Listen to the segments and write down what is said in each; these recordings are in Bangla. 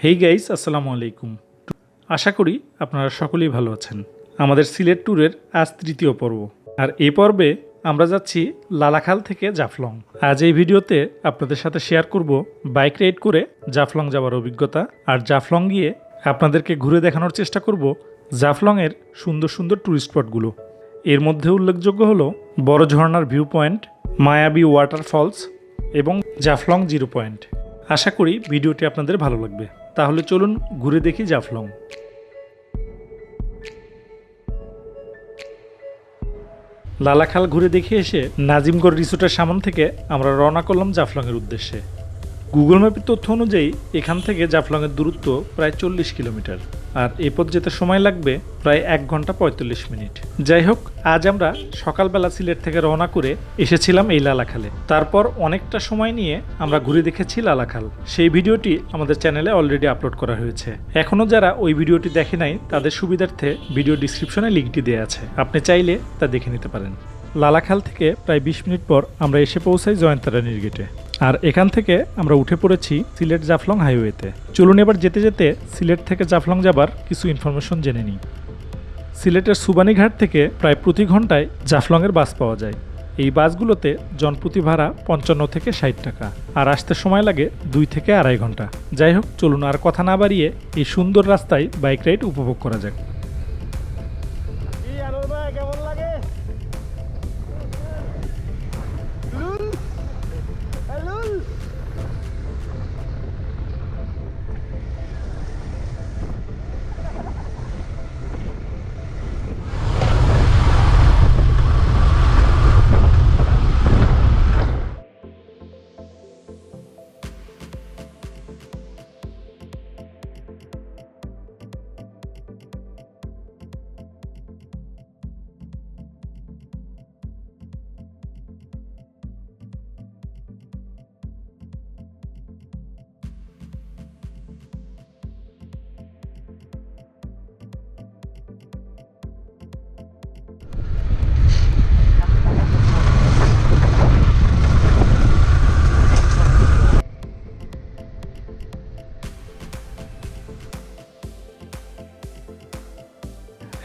হেই গাইস আসসালামু আলাইকুম। আশা করি আপনারা সকলেই ভালো আছেন। আমাদের সিলেট ট্যুরের আজ তৃতীয় পর্ব। আর এই পর্বে আমরা যাচ্ছি লালাখাল থেকে জাফলং। আজ এই ভিডিওতে আপনাদের সাথে শেয়ার করব বাইক রাইড করে জাফলং যাওয়ার অভিজ্ঞতা। আর জাফলং গিয়ে আপনাদেরকে ঘুরে দেখানোর চেষ্টা করব জাফলংয়ের সুন্দর সুন্দর ট্যুরিস্ট স্পটগুলো এর মধ্যে উল্লেখযোগ্য হলো বড় ঝর্ণার ভিউ পয়েন্ট মায়াবী ওয়াটারফলস এবং জাফলং জিরো পয়েন্ট আশা করি ভিডিওটি আপনাদের ভালো লাগবে। তাহলে চলুন ঘুরে দেখি জাফলং। লালাখাল ঘুরে দেখে এসে নাজিমগড় রিসোর্টের সামন থেকে আমরা রওনা করলাম জাফলংয়ের উদ্দেশ্যে। গুগল ম্যাপের তথ্য অনুযায়ী, এখান থেকে জাফলংয়ের দূরত্ব প্রায় চল্লিশ কিলোমিটার। আর এ পথ যেতে সময় লাগবে প্রায় এক ঘণ্টা পঁয়তাল্লিশ মিনিট। যাই হোক, আজ আমরা সকালবেলা সিলেট থেকে রওনা করে এসেছিলাম এই লালাখালে। তারপর অনেকটা সময় নিয়ে আমরা ঘুরে দেখেছি লালাখাল। সেই ভিডিওটি আমাদের চ্যানেলে অলরেডি আপলোড করা হয়েছে। এখনও যারা ওই ভিডিওটি দেখে নাই, তাদের সুবিধার্থে ভিডিও ডিসক্রিপশনে লিঙ্কটি দেওয়া আছে। আপনি চাইলে তা দেখে নিতে পারেন। লালাখাল থেকে প্রায় বিশ মিনিট পর আমরা এসে পৌঁছাই জয়ন্তারানির গেটে আর এখান থেকে আমরা উঠে পড়েছি সিলেট জাফলং হাইওয়েতে। চলুন এবার যেতে যেতে সিলেট থেকে জাফলং যাবার কিছু ইনফরমেশন জেনে নিই। সিলেটের সুবানীঘাট থেকে প্রায় প্রতি ঘন্টায় জাফলংয়ের বাস পাওয়া যায়। এই বাসগুলোতে জনপ্রতি ভাড়া পঞ্চান্ন থেকে ষাট টাকা আর আসতে সময় লাগে দুই থেকে আড়াই ঘণ্টা। যাই হোক, চলুন আর কথা না বাড়িয়ে এই সুন্দর রাস্তায় বাইক রাইড উপভোগ করা যাক।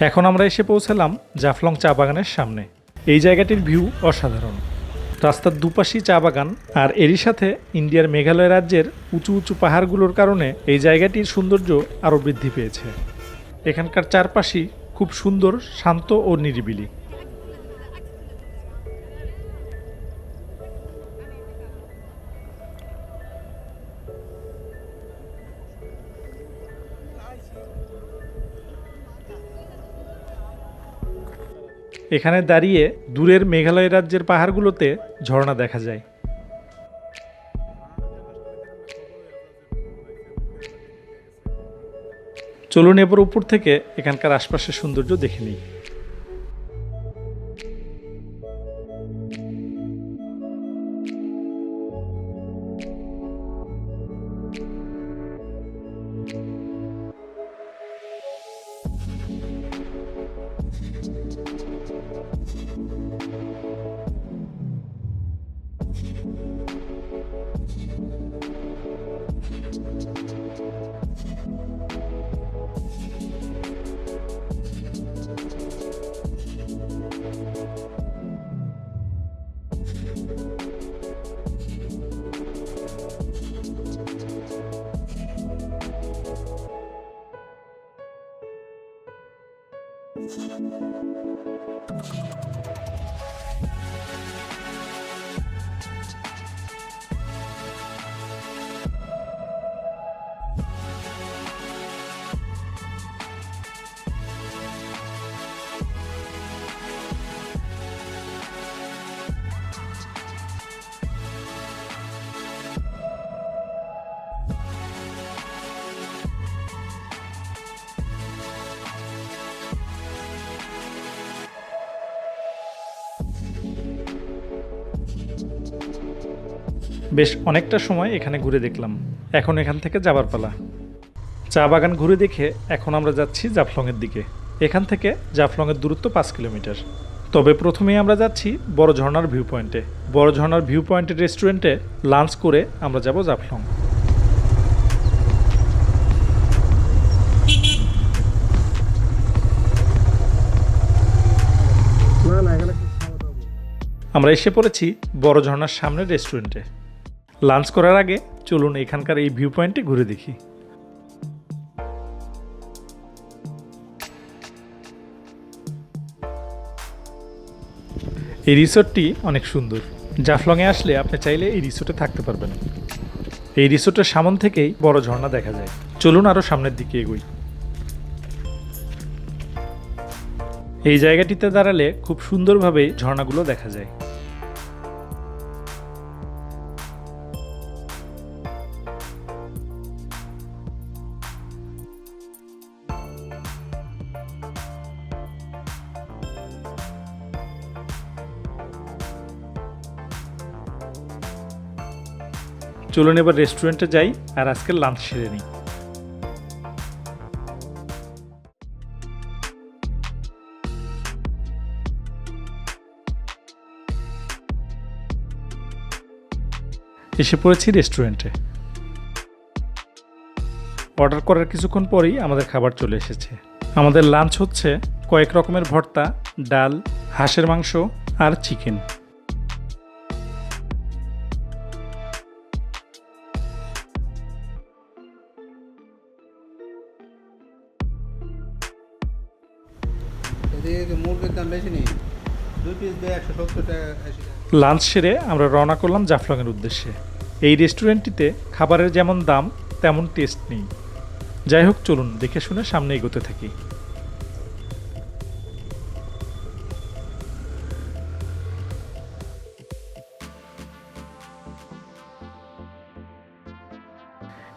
এখন আমরা এসে পৌঁছালাম জাফলং চা বাগানের সামনে। এই জায়গাটির ভিউ অসাধারণ। রাস্তার দুপাশেই চা বাগান, আর এরই সাথে ইন্ডিয়ার মেঘালয় রাজ্যের উঁচু উঁচু পাহাড়গুলোর কারণে এই জায়গাটির সৌন্দর্য আরও বৃদ্ধি পেয়েছে। এখানকার চারপাশই খুব সুন্দর, শান্ত ও নিরিবিলি। এখানে দাঁড়িয়ে দূরের মেঘালয় রাজ্যের পাহাড়গুলোতে ঝর্ণা দেখা যায়। চলুন এবার উপর থেকে এখানকার আশপাশের সৌন্দর্য দেখে নিই। বেশ অনেকটা সময় এখানে ঘুরে দেখলাম। এখন এখান থেকে যাবার পালা। চা বাগান ঘুরে দেখে এখন আমরা যাচ্ছি জাফলংয়ের দিকে। এখান থেকে জাফলংয়ের দূরত্ব পাঁচ কিলোমিটার। তবে প্রথমে আমরা যাচ্ছি বড় ঝর্ণার ভিউ পয়েন্টে বড় ঝর্ণার ভিউ পয়েন্টের রেস্টুরেন্টে লাঞ্চ করে আমরা যাব জাফলং। আমরা এসে পড়েছি বড় ঝর্ণার সামনের রেস্টুরেন্টে লাঞ্চ করার আগে চলুন এখানকার এই ভিউ পয়েন্টে ঘুরে দেখি। এই রিসোর্টটি অনেক সুন্দর। জাফলংয়ে আসলে আপনি চাইলে এই রিসোর্টে থাকতে পারবেন। এই রিসোর্টের সামন থেকেই বড় ঝর্ণা দেখা যায়। চলুন আরও সামনের দিকে এগোই। এই জায়গাটিতে দাঁড়ালে খুব সুন্দরভাবে ঝর্ণাগুলো দেখা যায়। চলুন এবার রেস্টুরেন্টে যাই আর আজকের লাঞ্চ সেরে নিই। এসে পড়েছি রেস্টুরেন্টে অর্ডার করার কিছুক্ষণ পরেই আমাদের খাবার চলে এসেছে। আমাদের লাঞ্চ হচ্ছে কয়েক রকমের ভর্তা, ডাল, হাঁসের মাংস আর চিকেন লাঞ্চ সেরে আমরা রওনা করলাম জাফলংয়ের উদ্দেশ্যে। এই রেস্টুরেন্টটিতে খাবারের যেমন দাম, তেমন টেস্ট নেই। যাই হোক, চলুন, দেখে শুনে সামনে এগোতে থাকি।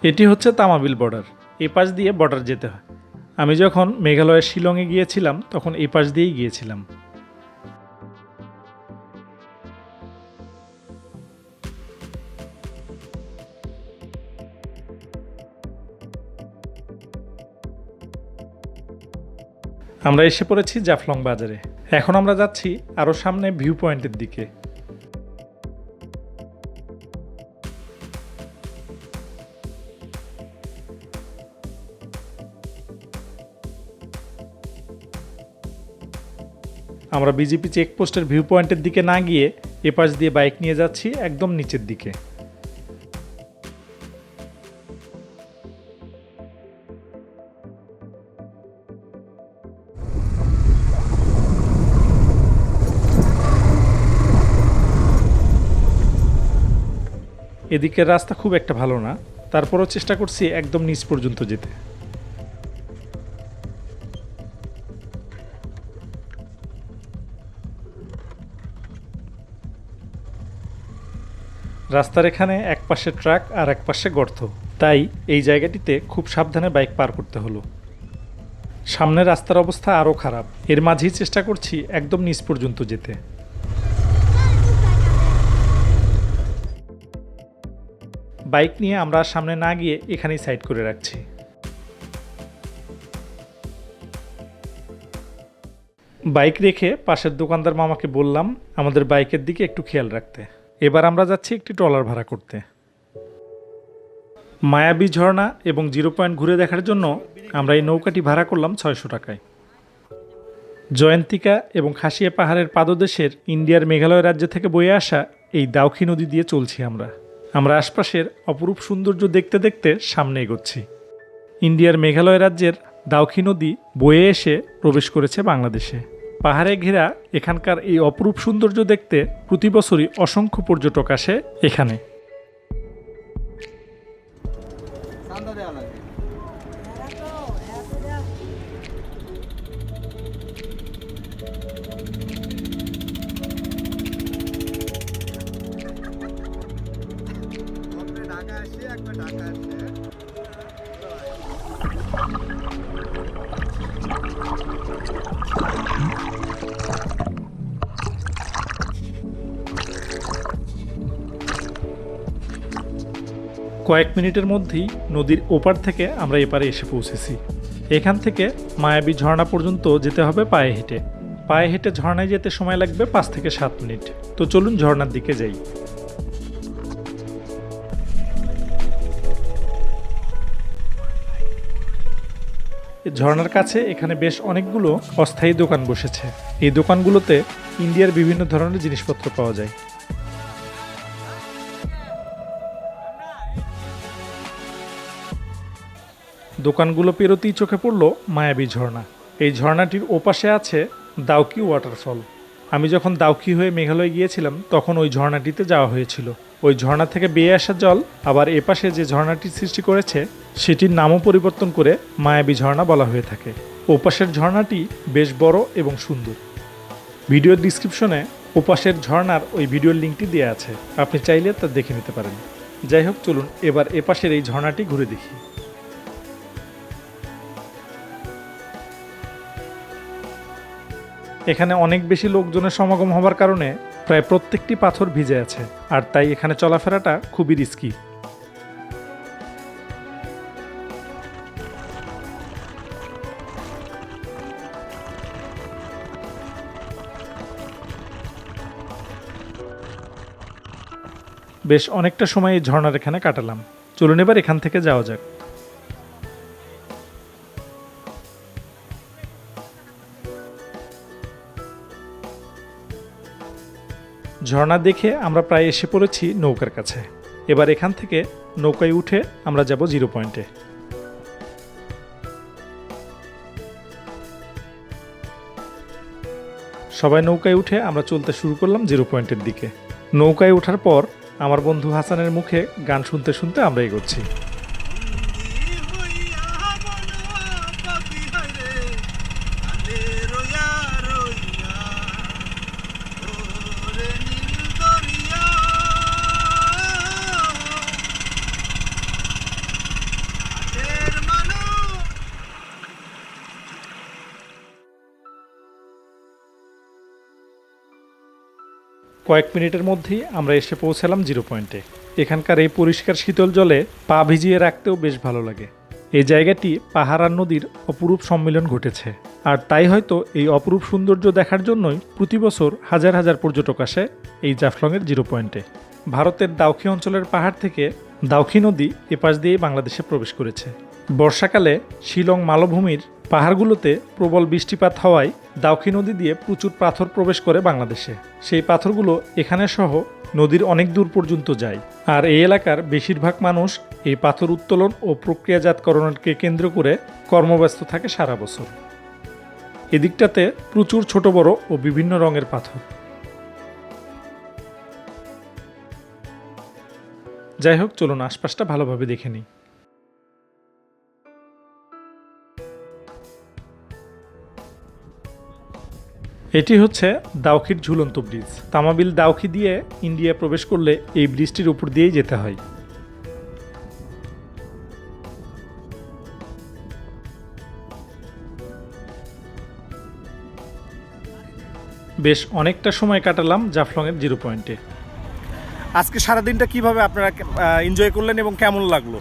এটি হচ্ছে তামাবিল বর্ডার। এ পাশ দিয়ে বর্ডার যেতে হয়। আমি যখন মেঘালয়ের শিলংয়ে গিয়েছিলাম, তখন এই পাশ দিয়েই গিয়েছিলাম। আমরা এসে পড়েছি জাফলং বাজারে। এখন আমরা যাচ্ছি আরও সামনে ভিউ পয়েন্টের দিকে। আমরা বিজেপি চেকপোস্টের ভিউ পয়েন্টের দিকে না গিয়ে এপাশ দিয়ে বাইক নিয়ে যাচ্ছি একদম নিচের দিকে। এদিকের রাস্তা খুব একটা ভালো না, তারপরও চেষ্টা করছি একদম নিচ পর্যন্ত যেতে। রাস্তার এখানে এক পাশে ট্রাক আর এক পাশে গর্ত। তাই এই জায়গাটিতে খুব সাবধানে বাইক পার করতে হলো। সামনের রাস্তার অবস্থা আরও খারাপ। এর মাঝেই চেষ্টা করছি একদম নিচ পর্যন্ত যেতে। বাইক নিয়ে আমরা সামনে না গিয়ে এখানেই সাইড করে রাখছি। বাইক রেখে পাশের দোকানদার মামাকে বললাম, আমাদের বাইকের দিকে একটু খেয়াল রাখতে। এবার আমরা যাচ্ছি একটি ট্রলার ভাড়া করতে। মায়াবী ঝর্ণা এবং জিরো পয়েন্ট ঘুরে দেখার জন্য আমরা এই নৌকাটি ভাড়া করলাম ছয়শো টাকায়। জয়ন্তিকা এবং খাসিয়া পাহাড়ের পাদদেশের ইন্ডিয়ার মেঘালয় রাজ্য থেকে বয়ে আসা এই দাউখি নদী দিয়ে চলছি আমরা। আমরা আশপাশের অপরূপ সৌন্দর্য দেখতে দেখতে সামনে এগোচ্ছি। ইন্ডিয়ার মেঘালয় রাজ্যের দাউখি নদী বয়ে এসে প্রবেশ করেছে বাংলাদেশে। পাহাড়ে ঘেরা এখানকার এই অপরূপ সৌন্দর্য দেখতে প্রতি বছরই অসংখ্য পর্যটক আসে এখানে। কয়েক মিনিটের মধ্যেই নদীর ওপার থেকে আমরা এপারে এসে পৌঁছেছি। এখান থেকে মায়াবী ঝর্ণা পর্যন্ত যেতে হবে পায়ে হেঁটে। পায়ে হেঁটে ঝর্ণায় যেতে সময় লাগবে পাঁচ থেকে সাত মিনিট। তো চলুন ঝর্ণার দিকে যাই। ঝর্ণার কাছে এখানে বেশ অনেকগুলো অস্থায়ী দোকান বসেছে। এই দোকানগুলোতে ইন্ডিয়ার বিভিন্ন ধরনের জিনিসপত্র পাওয়া যায়। দোকানগুলো পেরোতেই চোখে পড়ল মায়াবী ঝর্ণা। এই ঝর্ণাটির ওপাশে আছে দাউকি ওয়াটারফল। আমি যখন দাউকি হয়ে মেঘালয় গিয়েছিলাম, তখন ওই ঝর্ণাটিতে যাওয়া হয়েছিল। ওই ঝর্ণা থেকে বেয়ে আসা জল আবার এপাশে যে ঝর্ণাটি সৃষ্টি করেছে, সেটির নামও পরিবর্তন করে মায়াবী ঝর্ণা বলা হয়ে থাকে। ওপাশের ঝর্ণাটি বেশ বড় এবং সুন্দর। ভিডিওর ডিসক্রিপশনে ওপাশের ঝর্ণার ওই ভিডিওর লিঙ্কটি দেওয়া আছে। আপনি চাইলে তা দেখে নিতে পারেন। যাই হোক, চলুন এবার এপাশের এই ঝর্ণাটি ঘুরে দেখি। এখানে অনেক বেশি লোকজনের সমাগম হবার কারণে প্রায় প্রত্যেকটি পাথর ভিজে আছে, আর তাই এখানে চলাফেরাটা খুবই রিস্কি বেশ অনেকটা সময় এই ঝর্ণার এখানে কাটালাম। চলুন এবার এখান থেকে যাওয়া যাক। ঝর্ণা দেখে আমরা প্রায় এসে পড়েছি নৌকার কাছে। এবার এখান থেকে নৌকায় উঠে আমরা যাব জিরো পয়েন্টে। সবাই নৌকায় উঠে আমরা চলতে শুরু করলাম জিরো পয়েন্টের দিকে। নৌকায় ওঠার পর আমার বন্ধু হাসানের মুখে গান শুনতে শুনতে আমরা এগোচ্ছি। কয়েক মিনিটের মধ্যেই আমরা এসে পৌঁছালাম জিরো পয়েন্টে। এখানকার এই পরিষ্কার শীতল জলে পা ভিজিয়ে রাখতেও বেশ ভালো লাগে। এই জায়গাটি পাহাড় আর নদীর অপরূপ সম্মিলন ঘটেছে। আর তাই হয়তো এই অপরূপ সৌন্দর্য দেখার জন্যই প্রতি বছর হাজার হাজার পর্যটক আসে এই জাফলংয়ের জিরো পয়েন্টে। ভারতের দাউখি অঞ্চলের পাহাড় থেকে দাউখি নদী এপাশ দিয়েই বাংলাদেশে প্রবেশ করেছে। বর্ষাকালে শিলং মালভূমির পাহাড়গুলোতে প্রবল বৃষ্টিপাত হওয়ায় দাউখি নদী দিয়ে প্রচুর পাথর প্রবেশ করে বাংলাদেশে। সেই পাথরগুলো এখানে সহ নদীর অনেক দূর পর্যন্ত যায়। আর এই এলাকার বেশিরভাগ মানুষ এই পাথর উত্তোলন ও প্রক্রিয়াজাতকরণকে কেন্দ্র করে কর্মব্যস্ত থাকে সারা বছর। এদিকটাতে প্রচুর ছোট বড় ও বিভিন্ন রঙের পাথর। যাই হোক, চলুন আশপাশটা ভালোভাবে দেখে নিই। এটি হচ্ছে দাউখির ঝুলন্ত ব্রিজ। তামাবিল দাউখি দিয়ে ইন্ডিয়া প্রবেশ করলে এই ব্রিজটির উপর দিয়েই যেতে হয়। বেশ অনেকটা সময় কাটালাম জাফলংয়ের জিরো পয়েন্টে। আজকে সারাদিনটা কীভাবে আপনারা এনজয় করলেন এবং কেমন লাগল?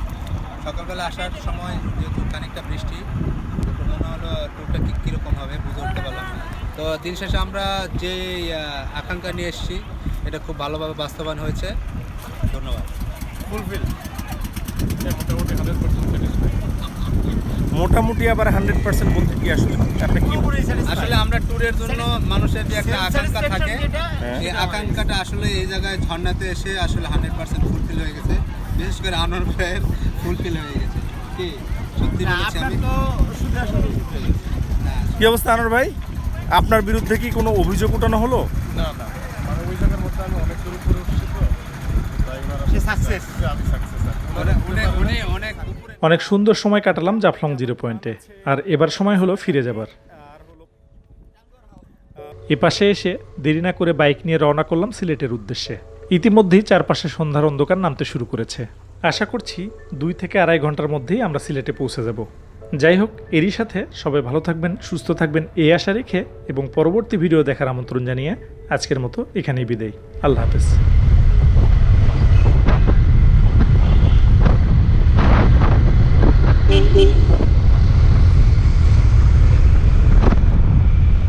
সকালবেলা আসার সময় যেহেতু খানিকটা বৃষ্টি মনে হলো ট্যুরটা কি কীরকম হবে বুঝে উঠতে পারলাম। তো দিন শেষে আমরা যে আকাঙ্ক্ষা নিয়ে এসেছি এটা খুব ভালোভাবে বাস্তবায়ন হয়েছে। ধন্যবাদ। ফুলফিল মোটামুটি আবার হান্ড্রেড পার্সেন্ট বলতে কি আসলে? আপনি কি আসলে আমরা ট্যুরের জন্য মানুষের যে একটা আকাঙ্ক্ষা থাকে হ্যাঁ। এই আকাঙ্ক্ষাটা আসলে এই জায়গায় ঝর্ণাতে এসে আসলে হান্ড্রেড পার্সেন্ট ফুলফিল হয়ে গেছে। বিশেষ করে আনোয়ার ভাইয়ের ফুলফিল হয়ে গেছে। কি? সত্যি বলেছি আমি? হ্যাঁ, কি অবস্থা আনোয়ার ভাই? আপনার বিরুদ্ধে কি কোনো অভিযোগ উঠানো হলো? না না। মানে মধ্যে আমি অনেক দূর উঠছি তো। আমি- সাকসেস সুন্দর সময় কাটালাম জাফলং জিরো পয়েন্টে। আর এবার সময় হলো ফিরে যাবার। এ পাশে এসে দেরি না করে বাইক নিয়ে রওনা করলাম সিলেটের উদ্দেশ্যে। ইতিমধ্যেই চারপাশে সন্ধ্যার অন্ধকার নামতে শুরু করেছে। আশা করছি দুই থেকে আড়াই ঘণ্টার মধ্যেই আমরা সিলেটে পৌঁছে যাব। যাই হোক এরই সাথে সবাই ভালো থাকবেন, সুস্থ থাকবেন এই আশা রেখে এবং পরবর্তী ভিডিও দেখার আমন্ত্রণ জানিয়ে আজকের মতো এখানেই বিদায়। আল্লাহ হাফেজ।